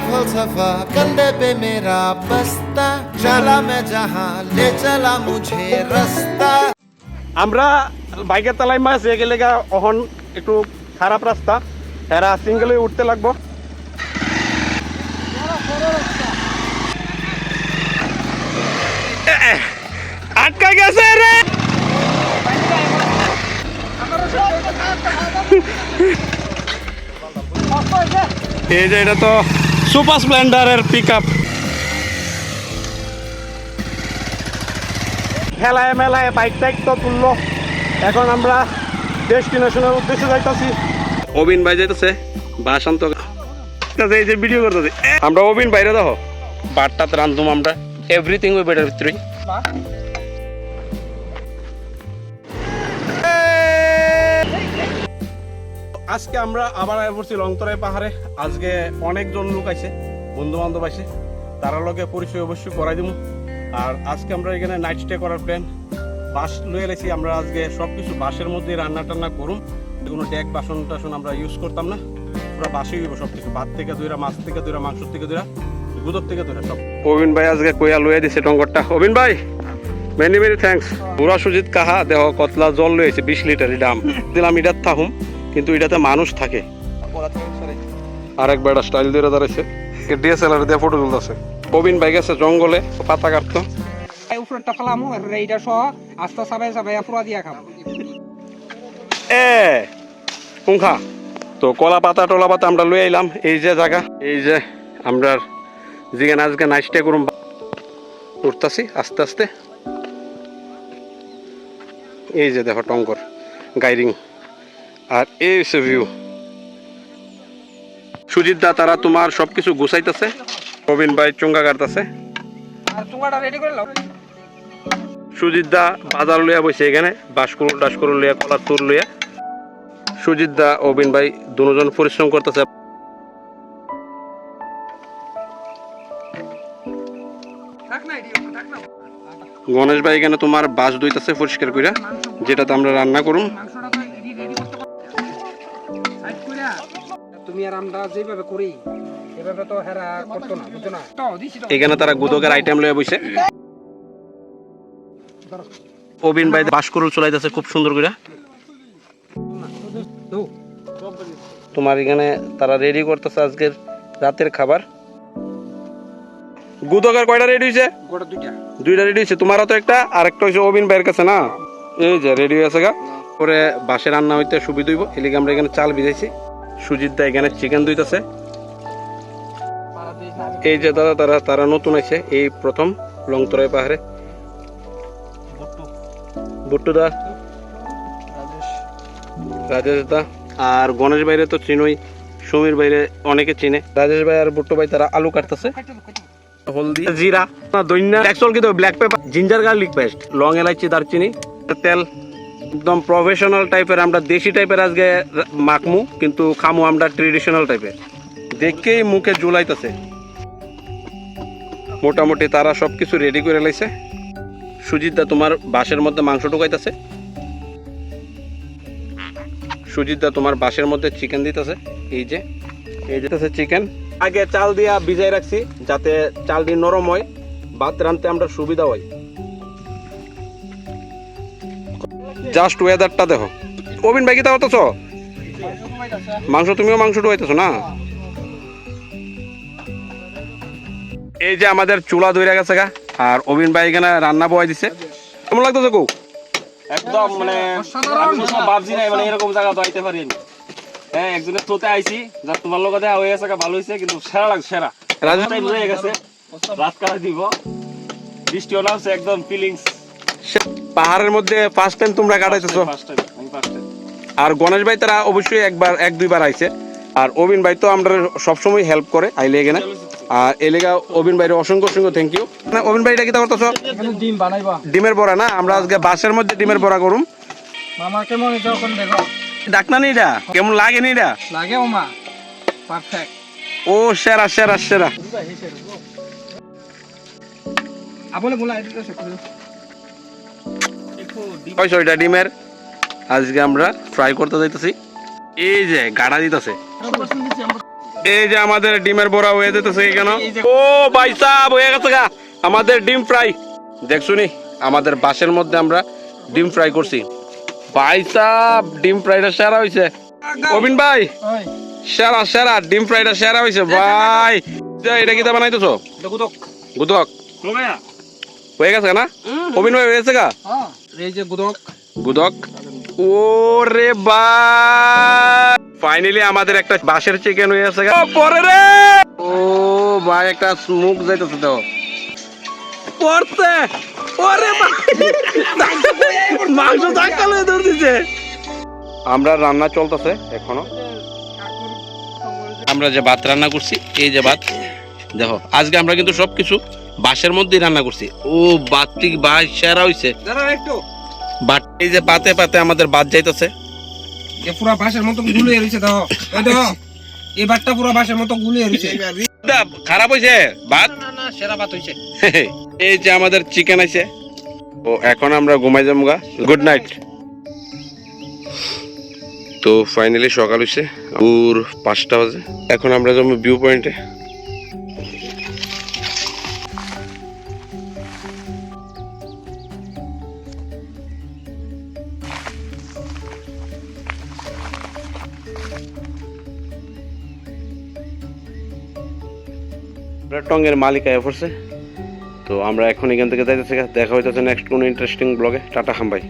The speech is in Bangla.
फलसफा कंधे पे मेरा बस्ता चला मैं जहाँ ले चला मुझे रास्ता আমরা বাইকের তলায় মাছ এ গেলে গা অহন একটু খারাপ রাস্তা এরা সিঙ্গেলে উঠতে লাগবো আটকা গেছে রে এই যে এটা তো সুপার স্প্লেন্ডারের পিক আপ খেলায় মেলায় বাইক টাইক তো তুললো। এখন আমরা ডেস্টিনেশনের উদ্দেশ্যে যাইতেছি। অবিন ভাই যাইতেছে বাসান্ত। এই যে ভিডিও করতেছি। আমরা অবিন বাইরে দেখো। বারটাতে রান্ধুম আমরা। এভরিথিং উই বেটার ভিতরে আজকে আমরা আবার আয় পড়ছি লংতরাই পাহাড়ে। আজকে অনেকজন লোক আছে বন্ধু বান্ধব আছে তারা লগে পরিচয় অবশ্যই করাই দিব আর আজকে আমরা এখানে নাইট স্টে করার প্ল্যান বাস লয়ে এলেছি আমরা আজকে সব কিছু বাসের মধ্যে রান্না টান্না করুম। কোনো ডেক বাসন টাসন আমরা ইউজ করতাম না। পুরো বাসে হইব সব কিছু ভাত থেকে দইরা, মাছ থেকে দইরা, মাংস থেকে দইরা, গুদর থেকে দইরা সব। অবিন ভাই আজকে কইয়া লয়ে দিছে টঙ্গরটা অবিন ভাই মেনি মেনি থ্যাঙ্কস পুরা সুজিত কাহা, দেহ, কতলা জল লয়েছে বিশ লিটারই দাম। দিলাম এটার থাকুম কিন্তু এটাতে মানুষ থাকে। আরেক বেড়া স্টাইল দিয়ে দাঁড়াইছে। ডিএসএলআর দিয়ে ফটো তুলতেছে। অবিন ভাই গেছে জঙ্গলে পাতা কাটতো। এই উপরেরটা ফেলামু এইটা সহ আস্তে চাবাই চাবাই পুরা দিয়া খাব এ পুঙ্খা তো কলা পাতা টলা পাতা আমরা লই আইলাম এই যে জায়গা এই যে আমরা যেখানে আজকে নাইস্টে করুম। উঠতাছি আস্তে আস্তে। এই যে দেখো টঙ্কর গাইরিং। আর এই হচ্ছে ভিউ সুজিত দা তারা তোমার সবকিছু গুছাইতেছে? প্রবীণ ভাই চুঙ্গা কাটতেছে। আর চুঙ্গাটা রেডি করে লাও সুজিত দা বাজার লইয়া বসে এখানে বাসকরুল টাসকরুল লইয়া কলার তুর লইয়া। সুজিত দা অবিন ভাই দুজন পরিশ্রম করতেছে। গণেশ ভাই এখানে তোমার বাস দইতাছে পরিষ্কার কইরা যেটাতে আমরা রান্না করুম। তুমি আর আমরা যেভাবে করি এভাবে তো হেরা করতো না বুঝছ না? এখানে তারা গুদকের আইটেম লয়ে বসে। অবিন ভাই বাসকরুল চলাইতেছে খুব সুন্দর কইরা দৌ তোমার এখানে তারা রেডি করতেছে আজকের রাতের খাবার। গুদকের কয়টা রেডি হয়েছে দুইটা। দুইটা রেডি হয়েছে তোমারও তো একটা আর একটা হয়েছে অবিন ভাইয়ের কাছে না? এই যে রেডি হয়েছে গা। পরে বাসে রান্না হইতে সুবিধা হইব। এলিগে আমরা এখানে চাল ভিজাইছি। সুজিত দা এখানে চিকেন দুইতেছে এই যে দাদা তারা তারা নতুন আছে এই প্রথম লংতরাই পাহাড়ে। বুট্টু। দা? রাজেশ। দা? আর গণেশ বাইরে তো চিনই সমীর বাইরে অনেকে চিনে। রাজেশ ভাই আর বুট্টু ভাই তারা আলু কাটতেছে। হলদি। জিরা না দৈন্য অ্যাকচুয়াল কিন্তু black pepper ginger garlic paste long এলাচি দারচিনি তেল। একদম প্রফেশনাল টাইপের আমরা দেশি টাইপের আজকে মাখমু, কিন্তু খামু আমরা ট্রেডিশনাল টাইপের দেখেই মুখে জুলাইতেছে মোটামুটি তারা সব কিছু রেডি করে লাইছে। সুজিত দা, তোমার বাঁশের মধ্যে মাংস ঢুকাইতেছে। সুজিত দা, তোমার বাঁশের মধ্যে চিকেন দিতেছে। এই যে, এই যেতেছে চিকেন আগে চাল দিয়া ভিজাই রাখছি, যাতে চাল দিয়ে নরম হয়, ভাত রানতে আমরা সুবিধা হয়। জাস্ট ওয়েদারটা দেখো। অবিন ভাই কি তা হতেছ মাংস তুমিও মাংস ঢুকাইতেছো না? এই যে আমাদের চুলা ধরে গেছে গা আর অবিন ভাই এখানে রান্না বয় দিছে। কেমন লাগতেছে কৌ? একদম মানে ভাবছি নাই মানে এরকম জায়গা তো আইতে পারি হ্যাঁ একজনের থ্রোতে আইছি যা তোমার দেখা হয়ে গেছে ভালো হয়েছে কিন্তু সেরা লাগছে সেরা। রাজু? টাইম হয়ে গেছে রাত কাটা দিব। বৃষ্টি হলো হচ্ছে একদম ফিলিংস পাহাড়ের মধ্যে ফার্স্ট টাইম তোমরা কাটাইতেছো? ফার্স্ট টাইম আমি ফার্স্ট টাইম আর গণেশ ভাই তারা অবশ্যই একবার এক দুইবার আইছে। আর অবিন ভাই তো আমরা সবসময় হেল্প করে আইলে এখানে আর এলেগা অবিন ভাইয়ের অসংখ্য অসংখ্য থ্যাংক ইউ অবিন ভাই এটা কি করতেছ ডিম বানাইবা। ডিমের বড়া না? আমরা আজকে বাসের মধ্যে ডিমের বড়া করুম। মামা কেমন দেখো? ডাকনা নি এটা? কেমন লাগে নি এটা? লাগে পারফেক্ট ও সেরা সেরা সেরা। আপনি বলা এটা ওই ছয়টা ডিমের? আজকে আমরা ফ্রাই করতে যাইতেছি। এই যে গাড়া দিতেছে। এই যে আমাদের ডিমের বড়া হয়ে যেতেছে এখানে। ও ভাই সাহেব হয়ে গেছে গা। আমাদের ডিম ফ্রাই দেখছুনি আমাদের বাসের মধ্যে আমরা ডিম ফ্রাই করছি। ভাই সাহেব ডিম ফ্রাইটা সেরা হয়েছে অবিন ভাই সেরা সেরা ডিম ফ্রাইটা সেরা হয়েছে ভাই এটা কি বানাইতেছো? গুদক। গুদক। হয়ে গেছে না? অবিন ভাই হয়ে গেছে গা? এই যে গুদক। গুদক। ওরে ভাই ফাইনালি আমাদের একটা বাঁশের চিকেন হয়ে আছে পরে রে। ও ভাই একটা স্মোক যাইতেছে তো। পড়ছে। ওরে মাংস ধাক্কালে দৌড় দিছে আমরা রান্না চলতেছে এখনও। আমরা যে ভাত রান্না করছি এই যে ভাত। দেখো আজকে আমরা কিন্তু সবকিছু বাঁশের মধ্যেই রান্না করছি। ও ভাতটি বাস সেরা হইছে। বাট এই যে পাতে পাতে আমাদের বাদ যাইতেছে। এ পুরা বাসের মতো গুলিয়ে রয়েছে দেখো দেখো এই বাটটা পুরা বাসের মতো গুলিয়ে রয়েছে খারাপ হয়েছে ভাত না না সেরা বাত হইছে। এই যে আমাদের চিকেন আছে ও এখন আমরা ঘুমাই যাব গা। গুড নাইট তো ফাইনালি সকাল হয়েছে পুর পাঁচটা বাজে। এখন আমরা যাব ভিউ পয়েন্টে টঙ্গের মালিকা পড়ছে। তো আমরা এখন এখান থেকে যাইতেছি দেখা হইতেছে নেক্সট কোনো ইন্টারেস্টিং ব্লগে টাটা খাম্বাই